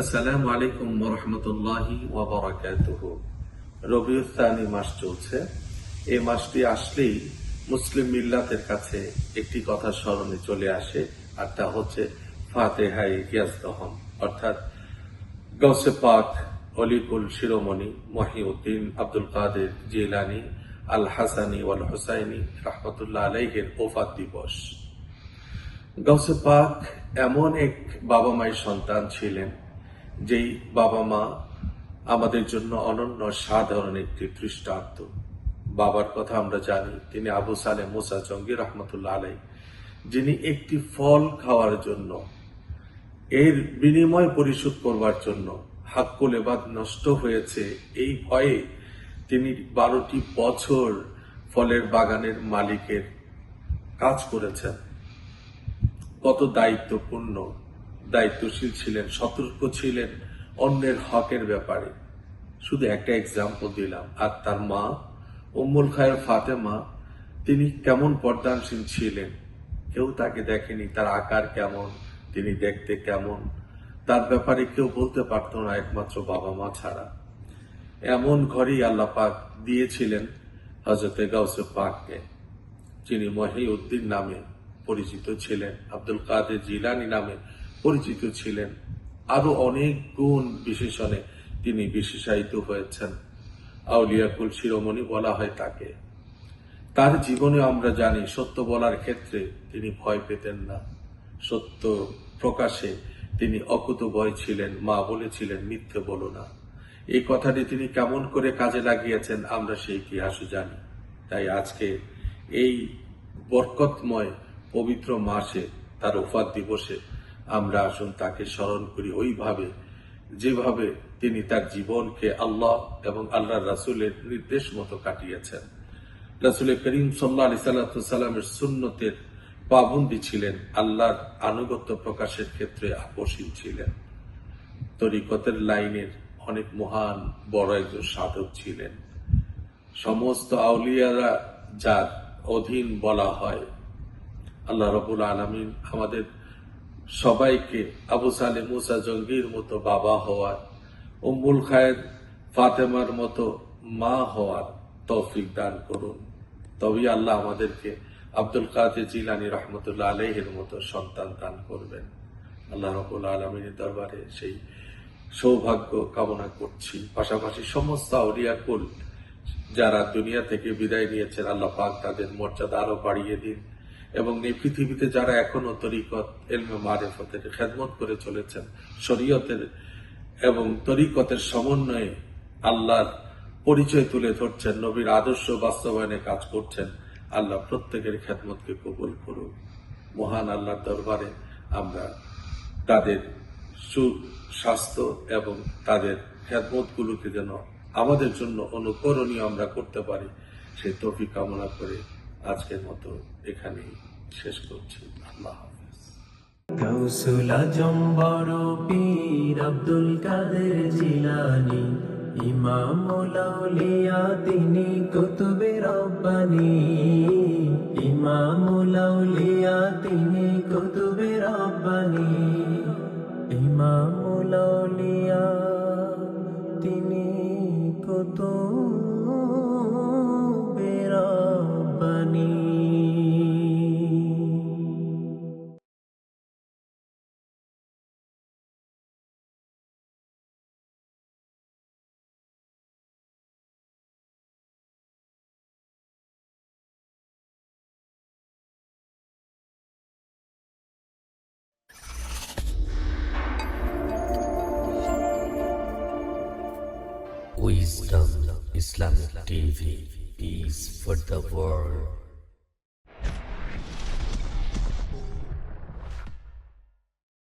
আসসালামু আলাইকুম রহমতুল্লাহি ওবরাকাতুহ। রবিউস্তানি মাস চলছে। এই মাসটি আসলেই মুসলিম মিল্লাতের কাছে একটি কথা স্মরণে চলে আসে, আর তা হচ্ছে ফাতেহাই ইয়াজদহম অর্থাৎ গৌসে পাক অলিকুল শিরোমণি মহিউদ্দিন আব্দুল কাদের জিলানি, আল হাসানি ওয়াল হুসাইনি রহমতুল্লাহ আলাইহের ওফাত দিবস। গৌসে পাক এমন এক বাবা মায়ের সন্তান ছিলেন যেই বাবা মা আমাদের জন্য অনন্য সাধারণ একটি দৃষ্টান্ত। বাবার কথা আমরা জানি, তিনি আবু সালে মোসা জঙ্গি রহমতুল্লাহ আলাই যিনি একটি ফল খাওয়ার জন্য, এর বিনিময় পরিশোধ করবার জন্য হাক্কুল এবাদ নষ্ট হয়েছে, এই ভয়ে তিনি বারোটি বছর ফলের বাগানের মালিকের কাজ করেছেন। কত দায়িত্বপূর্ণ দায়িত্বশীল ছিলেন, সতর্ক ছিলেন অন্যের হকের ব্যাপারে। শুধু একটা এক্সাম্পল দিলাম, আর তার মা, উম্মুল খায়ের ফাতেমা, তিনি কেমন পর্দানশীল ছিলেন? কেউ তাকে দেখেনি, তার আকার কেমন, তিনি দেখতে কেমন? তার ব্যাপারে কেউ বলতে পারতো না, একমাত্র বাবা মা ছাড়া। এমন ঘরেই আল্লাহ পাক দিয়েছিলেন হজরতে গাউসে পাককে, যিনি মহিউদ্দিন নামে পরিচিত ছিলেন, আব্দুল কাদের জিলানি নামে পরিচিত ছিলেন। আরও অনেক গুণ বিশেষণে তিনি বিশেষায়িত হয়েছেন। আউলিয়াকুল শিরোমণি বলা হয় তাকে। তার জীবনে আমরা জানি, সত্য বলার ক্ষেত্রে তিনি ভয় পেতেন না। সত্য প্রকাশে তিনি অকুত ভয় ছিলেন, মা বলেছিলেন, মিথ্যে বলো না। এই কথাটি তিনি কেমন করে কাজে লাগিয়েছেন আমরা সেই ইতিহাসও জানি। তাই আজকে এই বরকতময় পবিত্র মাসে, তার উফাত দিবসে আমরা আসুন তাকে স্মরণ করি। ওইভাবে, যেভাবে তিনি তার জীবনকে আল্লাহ এবং আল্লাহ রাসুলের নির্দেশ মতো কাটিয়েছেন। রাসুল করিম সাল্লা আলি সাল্লামের সুন্নতের পাবন্দি ছিলেন, আল্লাহর আনুগত্য প্রকাশের ক্ষেত্রে আকর্ষণ ছিলেন। তরিকতের লাইনের অনেক মহান বড় একজন সাধক ছিলেন। সমস্ত আউলিয়ারা যার অধীন বলা হয়, আল্লাহ রবুল আলমিন আমাদের সবাইকে আবু সালে মুসা জঙ্গির মতো বাবা হওয়ার, উম্মুল খায়ের ফাতেমার মতো মা হওয়ার তৌফিক দান করুন। তবেই আল্লাহ আমাদেরকে আব্দুল কাদের জিলানি রহমতুল্লাহ আলহের মতো সন্তান দান করবেন। আল্লাহ রবুল আলমিনের দরবারে সেই সৌভাগ্য কামনা করছি। পাশাপাশি সমস্ত আউলিয়াকুল যারা দুনিয়া থেকে বিদায় নিয়েছেন, আল্লাহ পাক তাদের মর্যাদা আরও বাড়িয়ে দিন। এবং এই পৃথিবীতে যারা এখনও তরিকত এলমে মারেফতের খেদমত করে চলেছেন, শরীয়তের এবং তরিকতের সমন্বয়ে আল্লাহর পরিচয় তুলে ধরছেন, নবীর আদর্শ বাস্তবায়নে কাজ করছেন, আল্লাহ প্রত্যেকের খেদমতকে কবুল করুন মহান আল্লাহর দরবারে আমরা তাদের সুস্বাস্থ্য এবং তাদের খেদমতগুলোকে যেন আমাদের জন্য অনুকরণীয় আমরা করতে পারি, সেই তফি কামনা করে আজকের মতো এখানেই শেষ করছি। আল্লাহ হাফেজ। বড় পীর আব্দুল কাদের জিলানি তিনি কুতুবে রব্বানি। ইমামুল তিনি কুতুবে রব্বানি। তিনি কুতুবে Wisdom Islamic TV peace for the world.